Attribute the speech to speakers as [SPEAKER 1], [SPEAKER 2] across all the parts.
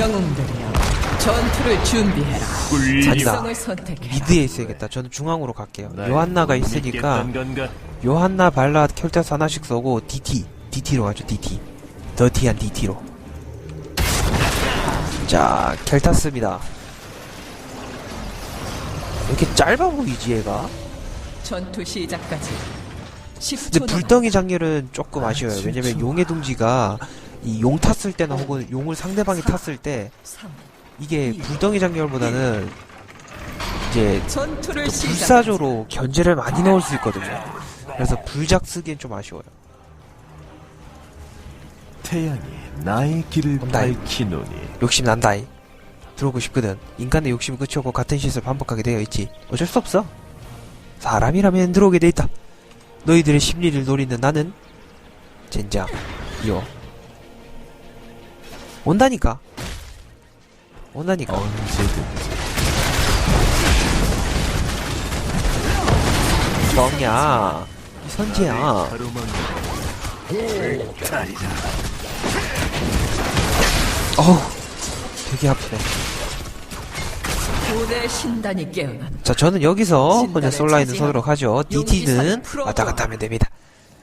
[SPEAKER 1] 영웅들이여 전투를 준비해라 선택해라
[SPEAKER 2] 미드에 있어야겠다. 저는 중앙으로 갈게요.
[SPEAKER 3] 날
[SPEAKER 2] 요한나가 있으니까
[SPEAKER 3] 믿겠단 건가?
[SPEAKER 2] 요한나, 발라, 켈타스 하나씩 쏘고 DT, DT로 가죠. DT. 더티한 DT로. 자, 켈타스입니다. 왜 이렇게 짧아 보이지 얘가?
[SPEAKER 1] 전투 시작까지 10초
[SPEAKER 2] 근데 불덩이 장렬은 조금 아쉬워요. 왜냐면 용의 둥지가 이 용 탔을 때나 혹은 용을 상대방이 탔을
[SPEAKER 1] 때3
[SPEAKER 2] 이게 불덩이 장렬보다는 이제 불사조로 견제를 많이 넣을 수 있거든요. 그래서 불작 쓰기엔 좀 아쉬워요.
[SPEAKER 3] 태양이 나의 길을. 밝히노니
[SPEAKER 2] 욕심 난다이. 들어오고 싶거든. 인간의 욕심은 끝이 없고 같은 짓을 반복하게 되어 있지. 어쩔 수 없어. 사람이라면 들어오게 돼 있다. 너희들의 심리를 노리는 나는 젠장. 이어. 온다니까. 온다니까. 뻥이야. 이 선지야. 어우. 되게 아프네.
[SPEAKER 1] 깨어난
[SPEAKER 2] 자, 저는 여기서 그냥 솔라인을 서도록 하죠. DT는
[SPEAKER 1] 용기사를 풀어줘.
[SPEAKER 2] 왔다 갔다 하면 됩니다.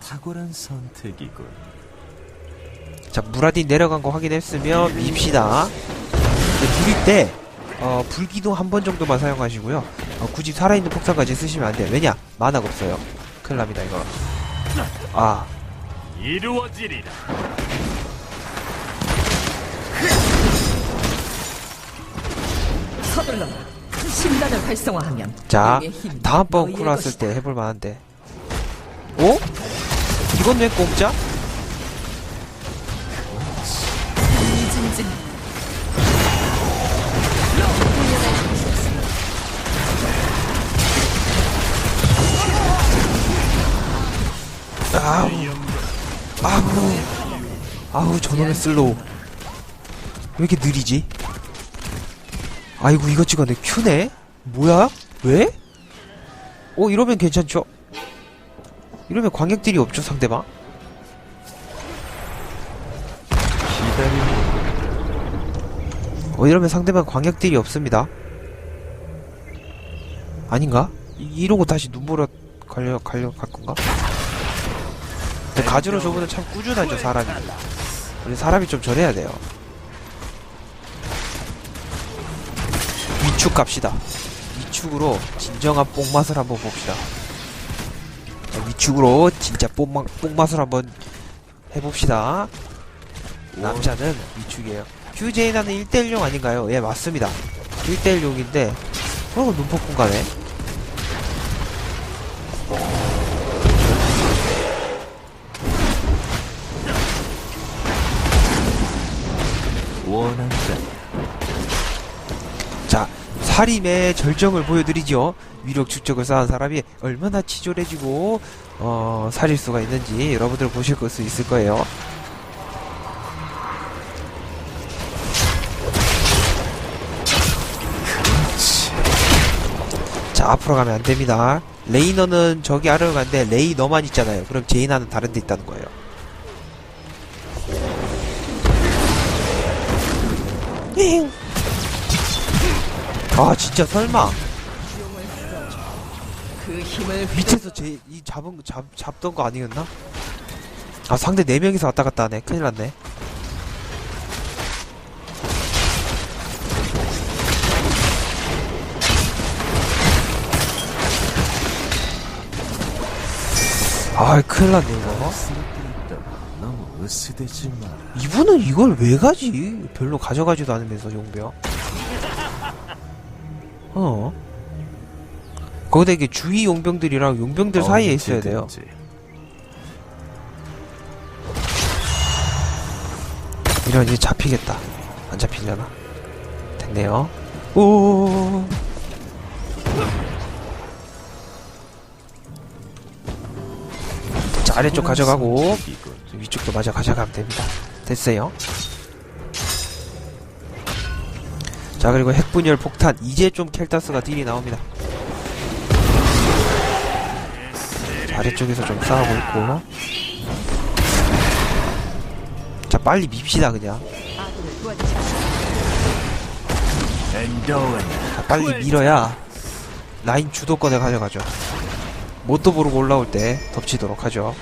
[SPEAKER 3] 탁월한 선택이군.
[SPEAKER 2] 자, 무라딘 내려간 거 확인했으면 밉시다. 근데 부릴 때, 어, 불기둥 한번 정도만 사용하시고요. 어, 굳이 살아있는 폭탄까지 쓰시면 안 돼요. 왜냐? 만화가 없어요. 큰일 납니다, 이거. 아,
[SPEAKER 3] 이루어지리라.
[SPEAKER 1] 서둘러 신단을 활성화하면
[SPEAKER 2] 자, 다음번 쿨 왔을. 때 해볼 만한데. 어? 이건 왜 공짜?
[SPEAKER 1] 이진진
[SPEAKER 2] 아우, 아우, 아우, 저놈의 슬로우. 왜 이렇게 느리지? 아이고, 이거 찍었네. 큐네? 뭐야? 왜? 어, 이러면 괜찮죠? 이러면 광역들이 없죠, 상대방? 어, 이러면 상대방 광역들이 없습니다. 아닌가? 이, 이러고 다시 눈보라 갈려, 갈려, 갈 건가? 근데 가지로 저분은 참 꾸준하죠, 사람이. 우리 사람이 좀 저래야 돼요. 위축 갑시다. 위축으로 진정한 뽕맛을 한번 봅시다. 자, 위축으로 진짜 뽕맛, 뽕맛을 한번 해봅시다. 남자는 위축이에요. QJ나는 1대1용 아닌가요? 예, 맞습니다. 1대1용인데, 어, 눈폭풍 가네. 자, 살인의 절정을 보여드리죠. 위력 축적을 쌓은 사람이 얼마나 치졸해지고, 어, 살일 수가 있는지 여러분들 보실 수 있을 거예요. 앞으로 가면 안 됩니다. 레이너는 저기 아래로 가는데 레이 너만 있잖아요. 그럼 제이나는 다른 데 있다는 거예요. 잉. 아, 진짜 설마. 밑에서 제, 이 잡은, 거- 잡, 잡던 거 아니었나? 아, 상대 4명이서 왔다 갔다 하네. 큰일 났네. 아, 큰일 났네, 이거.
[SPEAKER 3] 쓰러뜨렸다. 너무 으스대지 마라.
[SPEAKER 2] 이분은 이걸 왜 가지? 별로 가져가지도 않으면서, 용병. 어. 거기다 이게 주위 용병들이랑 용병들 사이에 있어야 돼요. 이런 이제 잡히겠다. 안 잡히려나? 됐네요. 오. 자 아래쪽 가져가고
[SPEAKER 3] 선택이군.
[SPEAKER 2] 위쪽도 마저 가져가면 됩니다. 됐어요. 자 그리고 핵분열 폭탄 이제 좀 켈타스가 딜이 나옵니다. 자, 아래쪽에서 좀 싸우고 있고. 자 빨리 밉시다 그냥. 자, 빨리 밀어야 라인 주도권을 가져가죠. 뭣도 모르고 올라올 때 덮치도록 하죠.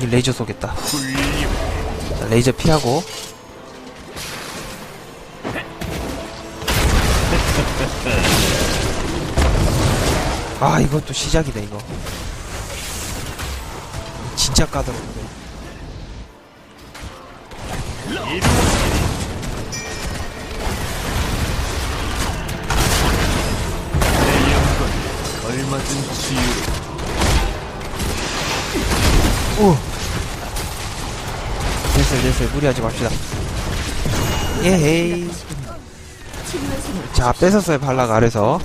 [SPEAKER 2] 이 레이저 쏘겠다. 자, 레이저 피하고. 아, 이건 또 시작이네, 이거. 진짜.
[SPEAKER 3] 내 걸맞은 치유로.
[SPEAKER 2] 무리하지 맙시다. 예헤이. 자, 뺏었어요, 발락 아래서.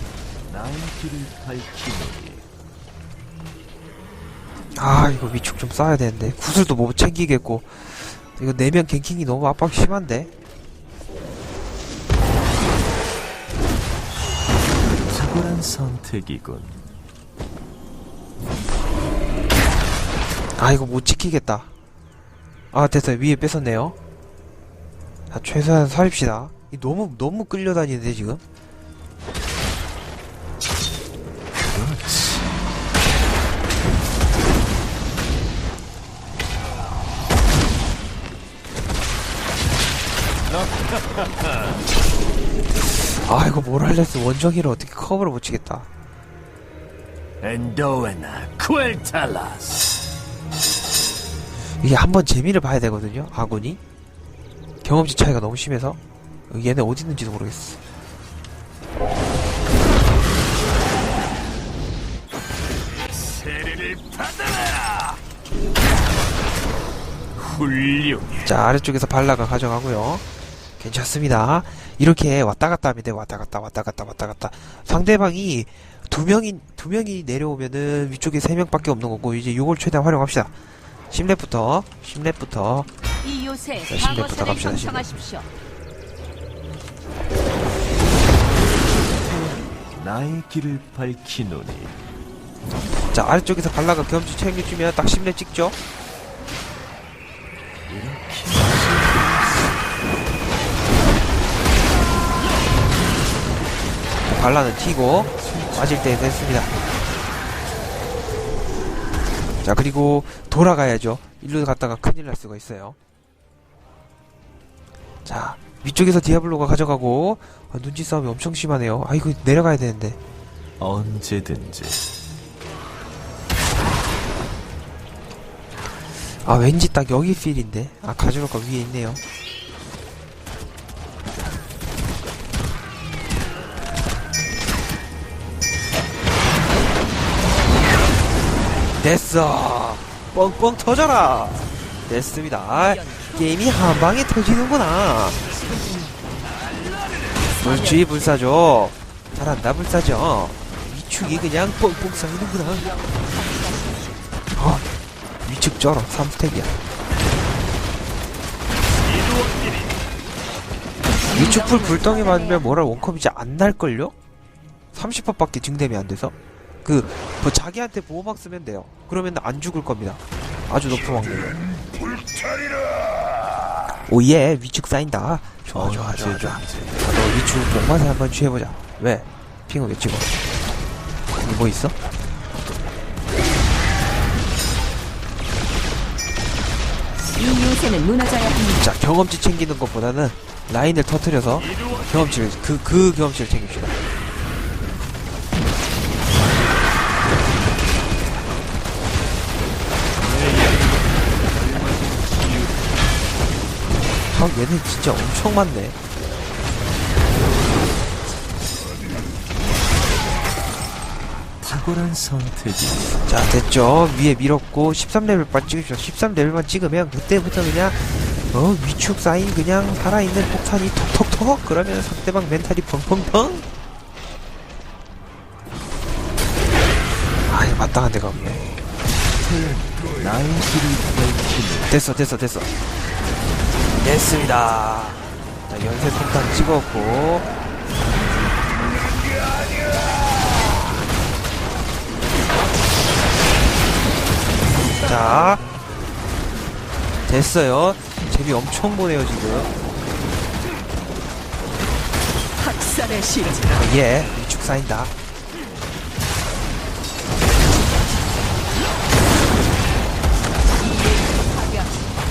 [SPEAKER 2] 아, 이거 위축 좀 쌓아야 되는데. 구슬도 못 챙기겠고. 이거 내면 갱킹이 너무 압박 심한데?
[SPEAKER 3] 탁월한 선택이군
[SPEAKER 2] 아, 이거 못 지키겠다. 아, 됐어요. 위에 뺏었네요. 자, 최소한 살립시다. 이 너무, 너무 끌려다니는데, 지금? 아, 이거 모랄레스 원정이를 어떻게 커버를 못 치겠다.
[SPEAKER 3] 엔더웨나 쿠엘탈라스
[SPEAKER 2] 이게 한번 재미를 봐야 되거든요, 아군이. 경험치 차이가 너무 심해서. 얘네 어디 있는지도 모르겠어.
[SPEAKER 3] 세례를 받아라 훌륭해
[SPEAKER 2] 자, 아래쪽에서 발라가 가져가고요. 괜찮습니다. 이렇게 왔다 갔다 하면 돼. 왔다 갔다, 왔다 갔다, 왔다 갔다. 상대방이 두 명이, 두 명이 내려오면은 위쪽에 세 명밖에 없는 거고, 이제 요걸 최대한 활용합시다. 10렙부터, 10렙부터.
[SPEAKER 4] 이 요새 방어선을
[SPEAKER 2] 갑시다.
[SPEAKER 4] 형성하십시오.
[SPEAKER 3] 나의 길을 밝히노니
[SPEAKER 2] 자, 아래쪽에서 발라가 경험치 챙겨주면 딱 10렙 찍죠? 발라는 튀고 빠질 때 됐습니다. 자 그리고 돌아가야죠. 일로 갔다가 큰일 날 수가 있어요. 자 위쪽에서 디아블로가 가져가고 아, 눈치 싸움이 엄청 심하네요. 아 이거 내려가야 되는데.
[SPEAKER 3] 언제든지
[SPEAKER 2] 아 왠지 딱 여기 필인데. 아 가져갈 거 위에 있네요. 됐어. 뻥뻥 터져라. 됐습니다. 아, 게임이 한 방에 터지는구나. 그렇지 불사죠. 잘한다 불사죠. 위축이 그냥 뻥뻥 쌓이는구나. 아, 위축 쩔어 3스택이야 위축풀 불덩이 맞으면 뭐라 원컵이지 안 날걸요? 30%밖에 증dem이 안 돼서 그, 뭐 자기한테 보호막 쓰면 돼요. 그러면 안 죽을 겁니다. 아주 높은 확률로 오예. 위축 쌓인다. 좋아 좋아 좋아 좋아 자, 너 위축 목맛에 한번 취해보자. 왜? 핑을 왜 찍어? 뭐 있어?
[SPEAKER 4] 이 요새는 무너져야 합니다.
[SPEAKER 2] 자 경험치 챙기는 것보다는 라인을 터트려서 경험치를 그 그 경험치를 챙깁시다. 아 얘네 진짜 엄청 많네.
[SPEAKER 3] 탁월한 선택이.
[SPEAKER 2] 자 됐죠. 위에 밀었고 13레벨만 찍읍시다. 13레벨만 찍으면 그때부터 그냥 어 위축 쌓인 그냥 살아있는 폭탄이 톡톡톡 그러면 상대방 멘탈이 펑펑펑. 아이 마땅한 데가 없네
[SPEAKER 3] 나의 길을 밝히노니
[SPEAKER 2] 됐어 됐어 됐어 됐습니다. 자 연쇄 폭탄 찍었고. 자 됐어요. 재미 엄청 보네요 지금.
[SPEAKER 1] 학살의 시작.
[SPEAKER 2] 어, 예 위축 쌓인다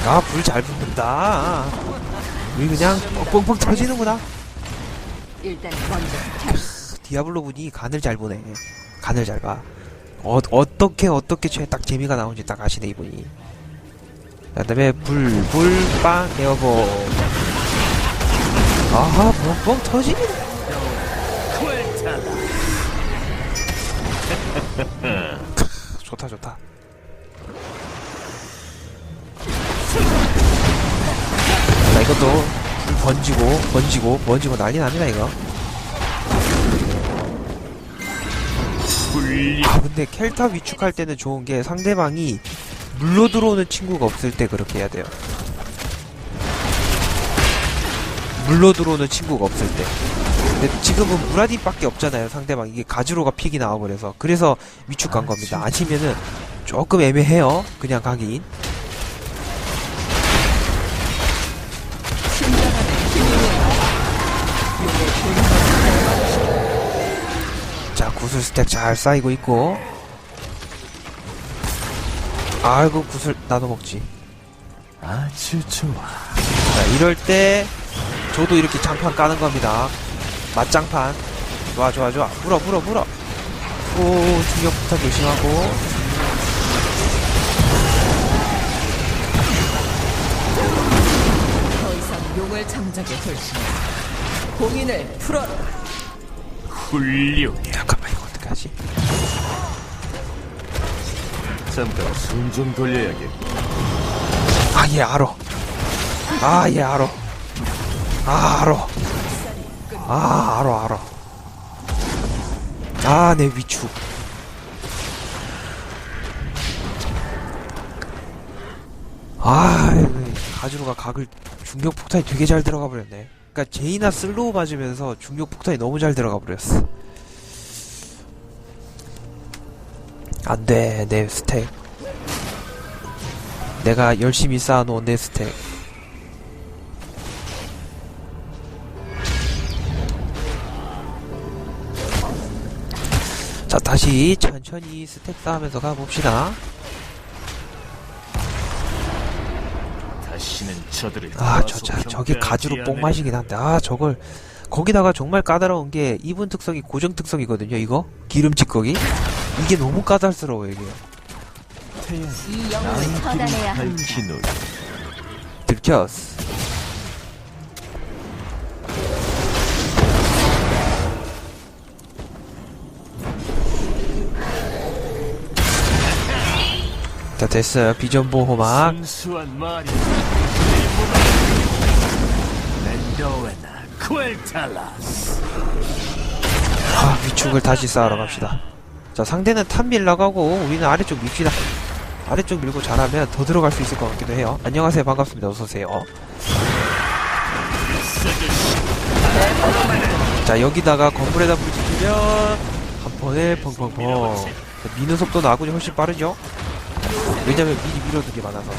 [SPEAKER 2] 아 불 잘 붙는다 우리 그냥 뻥뻥뻥 터지는구나
[SPEAKER 4] 일단 먼저
[SPEAKER 2] 디아블로 분이 간을 잘 보네. 간을 잘 봐. 어, 어떻게, 어떻게 최, 딱 재미가 나오는지 딱 아시네, 이분이. 그 다음에, 불, 불, 빵, 에어보. 아하, 뻥뻥 터지네. 좋다, 좋다. 이것도 불 번지고, 번지고, 번지고 난리 납니다, 이거. 아 근데 켈타 위축할 때는 좋은 게 상대방이 물로 들어오는 친구가 없을 때 그렇게 해야 돼요. 물로 들어오는 친구가 없을 때. 근데 지금은 무라딘밖에 없잖아요. 상대방 이게 가지로가 픽이 나와버려서 그래서 위축 간 겁니다. 아니면은 조금 애매해요. 그냥 가긴. 구슬 스택 잘 쌓이고 있고. 아이고 구슬 나도 먹지.
[SPEAKER 3] 아주 좋아.
[SPEAKER 2] 자, 이럴 때 저도 이렇게 장판 까는 겁니다. 맞장판. 좋아, 좋아, 좋아. 물어, 물어, 물어. 오, 폭탄 조심하고.
[SPEAKER 1] 더 이상 용을 수. 없다. 봉인을 풀어라.
[SPEAKER 3] 훌륭해.
[SPEAKER 2] 어떡하지?
[SPEAKER 3] 잠깐 숨 좀 돌려야겠.
[SPEAKER 2] 아, 얘 알아. 아, 얘 알아. 아, 알아. 아, 알아, 알아. 아, 내 위축. 아, 이거 가주로가 각을 중력 폭탄이 되게 잘 들어가 버렸네. 그러니까 제이나 슬로우 맞으면서 중력 폭탄이 너무 잘 들어가 버렸어. 안 돼, 내 스택. 내가 열심히 쌓아놓은 내 스택. 자, 다시 천천히 스택 쌓으면서 가봅시다. 아, 저, 저, 저게 가지로 뽕 맛이긴 한데, 아, 저걸, 거기다가 정말 까다로운 게, 이분 특성이 고정 특성이거든요, 이거? 기름 찌꺼기? 이게 너무 까다스러워요, 이게.
[SPEAKER 4] 이 영웅을 처단해야 합니다.
[SPEAKER 3] 밝히노니
[SPEAKER 2] 들켰어. 자, 됐어요. 비전 보호막.
[SPEAKER 3] 순수한 말이 멘도웨나 쿠엘탈라스
[SPEAKER 2] 아, 위축을 다시 쌓으러 갑시다. 자, 상대는 탑 밀러가고, 우리는 아래쪽 밉시다. 아래쪽 밀고 잘하면 더 들어갈 수 있을 것 같기도 해요. 안녕하세요. 반갑습니다. 어서오세요. 자, 여기다가 건물에다 불 지피면, 한 번에 펑펑펑. 자, 미는 속도 나군이 훨씬 빠르죠? 왜냐면 미리 밀어둔 게 많아서.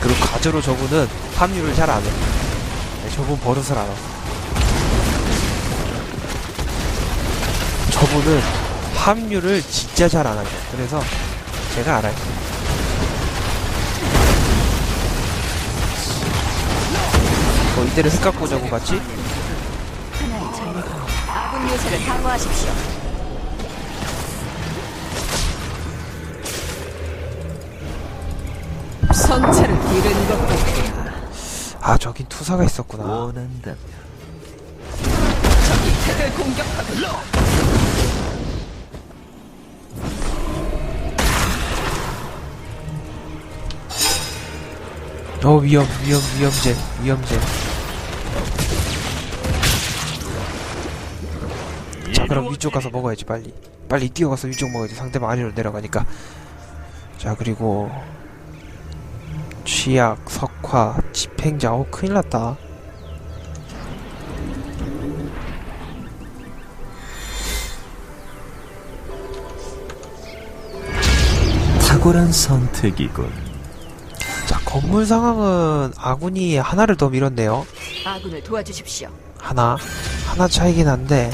[SPEAKER 2] 그리고 가저로 저분은 합류를 잘 안 해. 네, 저분 버릇을 알아. 저분은 합류를 진짜 잘 안 하죠. 그래서 제가 알아요. 어, 이대로 흑각 보자고 같지?
[SPEAKER 4] 하나의 전략. 아군 요새를 강화하십시오.
[SPEAKER 1] 선체를 잃은 것 같구나.
[SPEAKER 2] 아, 저긴 투사가 있었구나.
[SPEAKER 3] 원한다면
[SPEAKER 1] 적을 공격하고
[SPEAKER 2] 어, 위험, 위험, 위험제, 위험제. 자, 그럼 위쪽 가서 먹어야지, 빨리. 빨리 뛰어가서 위쪽 먹어야지. 상대방 아래로 내려가니까. 자, 그리고. 취약, 석화, 집행자. 어, 큰일 났다.
[SPEAKER 3] 탁월한 선택이군.
[SPEAKER 2] 자, 건물 상황은 아군이 하나를 더 밀었네요.
[SPEAKER 4] 아군을 도와주십시오.
[SPEAKER 2] 하나. 하나 차이긴 한데.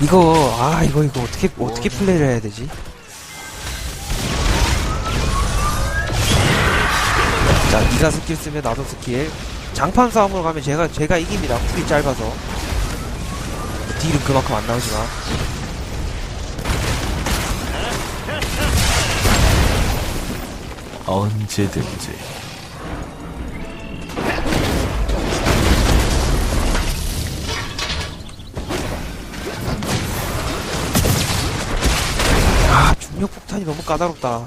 [SPEAKER 2] 이거, 아, 이거, 이거 어떻게, 어떻게 플레이를 해야 되지? 자, 니가 스킬 쓰면 나도 스킬. 장판 싸움으로 가면 제가, 제가 이깁니다. 풀이 짧아서. 딜은 그만큼 안 나오지만.
[SPEAKER 3] 언제든지.
[SPEAKER 2] 아, 중력 폭탄이 너무 까다롭다.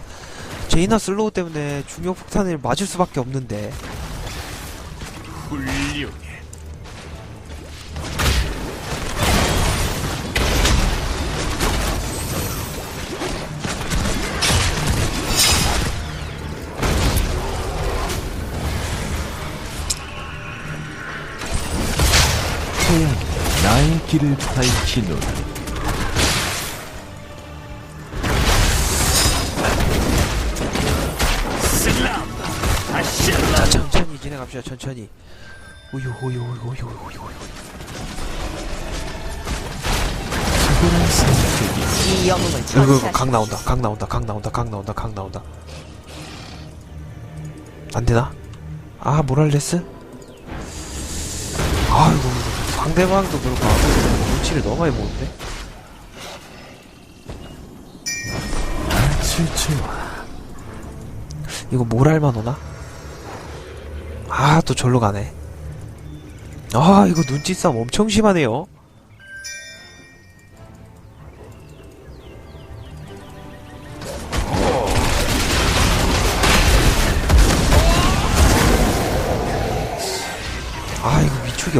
[SPEAKER 2] 제이나 슬로우 때문에 중력 폭탄을 맞을 수밖에 없는데.
[SPEAKER 3] 훌륭해. 태양이 나의 길을 밝히노라.
[SPEAKER 2] 자, 천천히 진행합시다, 천천히. 우유, 우유, 우유, 우유, 우유, 우유.
[SPEAKER 3] 탁월한 선택이
[SPEAKER 4] 이 영웅을
[SPEAKER 2] 이거. 각 나온다, 각 나온다, 각 나온다, 각 나온다, 각 나온다. 안 되나? 아, 모랄레스? 아이고, 상대방도 그렇고, 아무도 눈치를 너무 많이 보는데? 이거 모랄만 오나? 아, 또 절로 가네. 아, 이거 눈치 싸움 엄청 심하네요.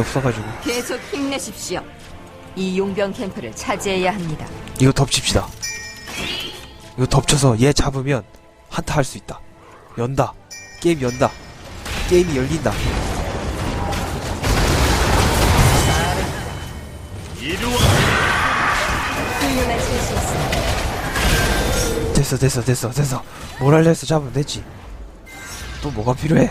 [SPEAKER 2] 없어가지고.
[SPEAKER 4] 계속 힘내십시오. 이 용병 캠프를 차지해야 합니다.
[SPEAKER 2] 이거 덮칩시다. 이거 덮쳐서 얘 잡으면 한타 할 수 있다. 연다. 게임 연다. 게임이 열린다.
[SPEAKER 4] 훌륭한 실수였습니다.
[SPEAKER 2] 됐어 됐어 됐어 됐어 모랄레스 잡으면 됐지 또 뭐가 필요해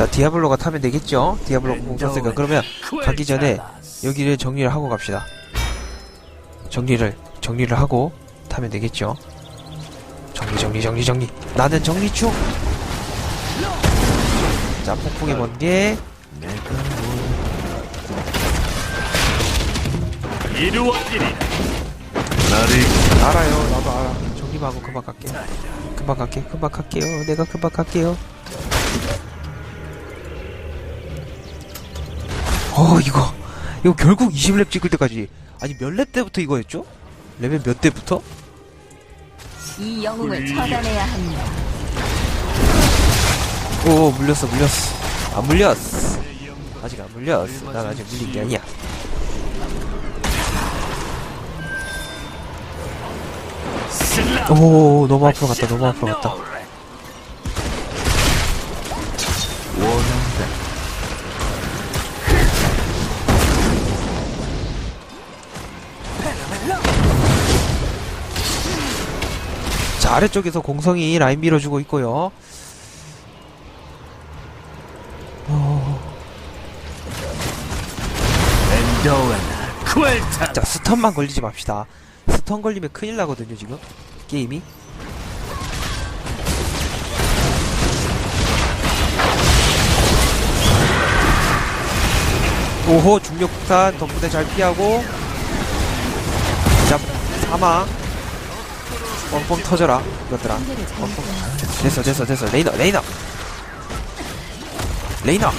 [SPEAKER 2] 자 디아블로가 타면 되겠죠 디아블로가 공 쳤으니까 그러면 가기 전에 여기를 정리를 하고 갑시다 정리를 정리를 하고 타면 되겠죠 정리 정리 정리 정리 나는 정리 중자 폭풍이 뭔게
[SPEAKER 3] 내가 뭘 이루어지리. 나를
[SPEAKER 2] 알아요. 나도 알아. 정리만 하고 금방 갈게. 금방 갈게. 금방 갈게요. 내가 금방 갈게요. 어, 이거. 이거 결국 20렙 찍을 때까지. 아니, 몇 렙 때부터 이거였죠? 레벨 몇 때부터?
[SPEAKER 4] 이 영웅을 처단해야 합니다.
[SPEAKER 2] 오, 물렸어, 물렸어. 안 물렸어. 아직 안 물렸어. 난 아직 물린 게 아니야. 오, 너무 앞으로 갔다, 너무 앞으로 갔다. 자, 아래쪽에서 공성이 라인 밀어주고 있고요. 자, 스턴만 걸리지 맙시다. 스턴 걸리면 큰일 나거든요, 지금. 게임이. 오호, 중력폭탄 덕분에 잘 피하고. 자, 사망. 뻥뻥 터져라, 이것들아. 뻥뻥. 됐어, 됐어, 됐어. 레이너, 레이너! 레이너!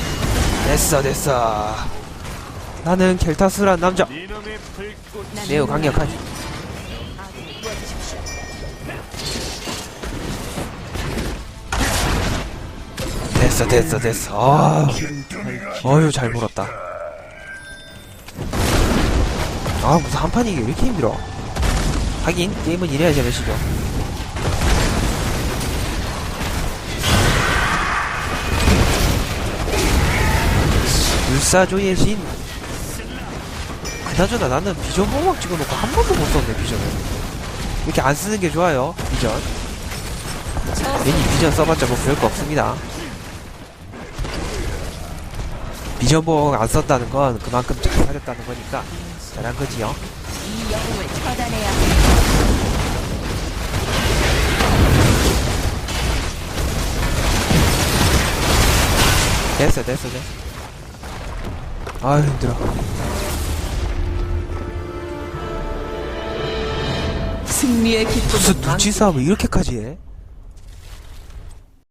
[SPEAKER 2] 됐어, 됐어. 나는 켈타스란 남자. 매우 강력한. 됐어 됐어 됐어 아 어휴 잘 물었다 아 무슨 한판 이게 왜 이렇게 힘들어 하긴 게임은 이래야 재밌시죠. 불사조의 신. 그나저나 나는 비전 보호막 찍어놓고 한 번도 못 썼네 비전을. 이렇게 안 쓰는 게 좋아요 비전. 괜히 비전 써봤자 뭐 별거 없습니다. 비전 보호막 안 썼다는 건 그만큼 잘 사렸다는 거니까. 잘한 거지요.
[SPEAKER 4] 이 영웅을 처단해야
[SPEAKER 2] 됐어 됐어 됐어 아유 힘들어
[SPEAKER 1] 승리의
[SPEAKER 2] 무슨
[SPEAKER 1] 기쁨은
[SPEAKER 2] 눈치 싸움을 이렇게까지 해?